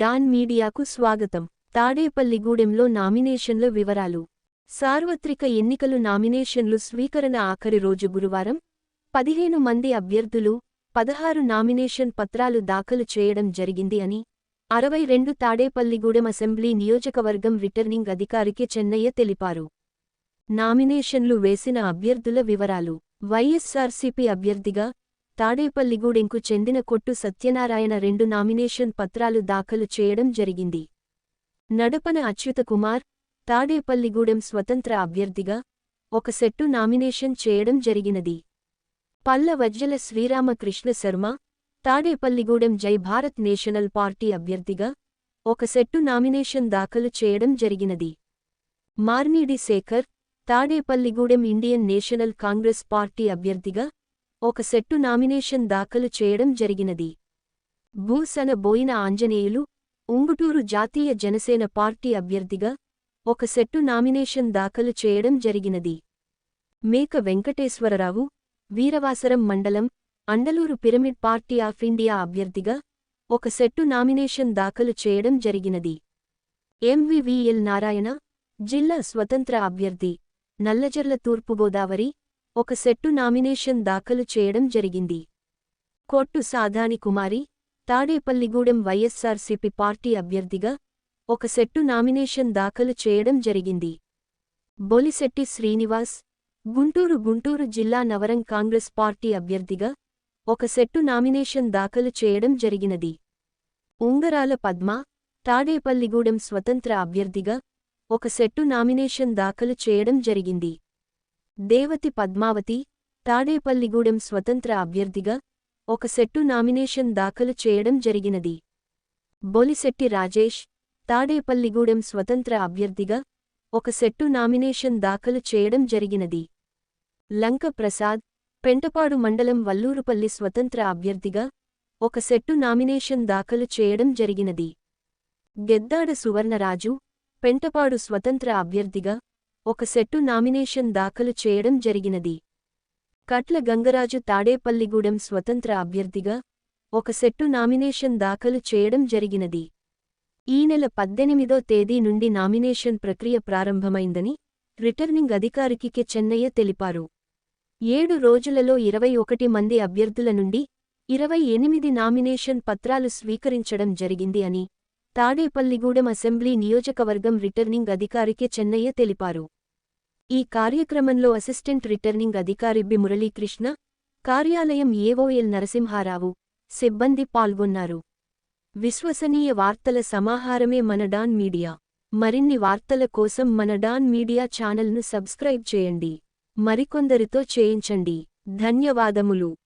Don మీడియాకు స్వాగతం. తాడేపల్లిగూడెంలో నామినేషన్ల వివరాలు. సార్వత్రిక ఎన్నికలు నామినేషన్లు స్వీకరణ ఆఖరి రోజు గురువారం. పదిహేను మంది అభ్యర్థులు పదహారు నామినేషన్ పత్రాలు దాఖలు చేయడం జరిగింది అని అరవై రెండు తాడేపల్లిగూడెం అసెంబ్లీ నియోజకవర్గం రిటర్నింగ్ అధికారికి చెన్నయ్య తెలిపారు. నామినేషన్లు వేసిన అభ్యర్థుల వివరాలు. వైఎస్సార్సీపీ అభ్యర్థిగా తాడేపల్లిగూడెంకు చెందిన కొట్టు సత్యనారాయణ రెండు నామినేషన్ పత్రాలు దాఖలు చేయడం జరిగింది. నడపన అచ్యుత కుమార్ తాడేపల్లిగూడెం స్వతంత్ర అభ్యర్థిగా ఒక సెట్టు నామినేషన్ చేయడం జరిగినది. పల్ల వజ్జల శ్రీరామకృష్ణ శర్మ తాడేపల్లిగూడెం జై భారత్ నేషనల్ పార్టీ అభ్యర్థిగా ఒక సెట్టు నామినేషన్ దాఖలు చేయడం జరిగినది. Marnidi Sekhar Tadepalligudem Indian National Congress party అభ్యర్థిగా ఒక సెట్టు నామినేషన్ దాఖలు చేయడం జరిగినది. భూసన బోయిన ఆంజనేయులు ఉంగుటూరు జాతీయ జనసేన పార్టీ అభ్యర్థిగా ఒక సెట్టు నామినేషన్ దాఖలు చేయడం జరిగినది. మేక వెంకటేశ్వరరావు వీరవాసరం మండలం Andaluru pyramid party of India అభ్యర్థిగా ఒక సెట్టు నామినేషన్ దాఖలు చేయడం జరిగినది. ఎంవివిఎల్ నారాయణ జిల్లా స్వతంత్ర అభ్యర్థి నల్లజర్ల తూర్పుగోదావరి ఒక సెట్టు నామినేషన్ దాఖలు చేయడం జరిగింది. కొట్టు సాధాని కుమారి తాడేపల్లిగూడెం వైఎస్సార్సీపీ పార్టీ అభ్యర్థిగా ఒక సెట్టు నామినేషన్ దాఖలు చేయడం జరిగింది. బొలిశెట్టి శ్రీనివాస్ గుంటూరు గుంటూరు జిల్లా నవరం కాంగ్రెస్ పార్టీ అభ్యర్థిగా ఒక సెట్టు నామినేషన్ దాఖలు చేయడం జరిగినది. ఉంగరాల పద్మ తాడేపల్లిగూడెం స్వతంత్ర అభ్యర్థిగా ఒక సెట్టు నామినేషన్ దాఖలు చేయడం జరిగింది. దేవతి పద్మావతి తాడేపల్లిగూడెం స్వతంత్ర అభ్యర్థిగా ఒక సెట్టు నామినేషన్ దాఖలు చేయడం జరిగినది. బొలిశెట్టి రాజేష్ తాడేపల్లిగూడెం స్వతంత్ర అభ్యర్థిగా ఒక సెట్టు నామినేషన్ దాఖలు చేయడం జరిగినది. లంక ప్రసాద్ పెంటపాడు మండలం వల్లూరుపల్లి స్వతంత్ర అభ్యర్థిగా ఒక సెట్టు నామినేషన్ దాఖలు చేయడం జరిగినది. గెద్దాడ సువర్ణరాజు పెంటపాడు స్వతంత్ర అభ్యర్థిగా ఒక సెట్టు నామినేషన్ దాఖలు చేయడం జరిగినది. కట్ల గంగరాజు తాడేపల్లిగూడెం స్వతంత్ర అభ్యర్థిగా ఒక సెట్టు నామినేషన్ దాఖలు చేయడం జరిగినది. ఈ నెల పద్దెనిమిదో తేదీ నుండి నామినేషన్ ప్రక్రియ ప్రారంభమైందని రిటర్నింగ్ అధికారికి కె. చెన్నయ్య తెలిపారు. ఏడు రోజులలో ఇరవై ఒకటి మంది అభ్యర్థుల నుండి ఇరవై ఎనిమిది నామినేషన్ పత్రాలు స్వీకరించడం జరిగింది అని తాడేపల్లిగూడెం అసెంబ్లీ నియోజకవర్గం రిటర్నింగ్ అధికారికి చెన్నయ్య తెలిపారు. ఈ కార్యక్రమంలో అసిస్టెంట్ రిటర్నింగ్ అధికారి బి. మురళీకృష్ణ కార్యాలయం ఏవోఎల్ నరసింహారావు సిబ్బంది పాల్గొన్నారు. విశ్వసనీయ వార్తల సమాహారమే మన డాన్ మీడియా. మరిన్ని వార్తల కోసం మన డాన్ మీడియా ఛానల్ను సబ్స్క్రైబ్ చేయండి. మరికొందరితో చేయించండి. ధన్యవాదములు.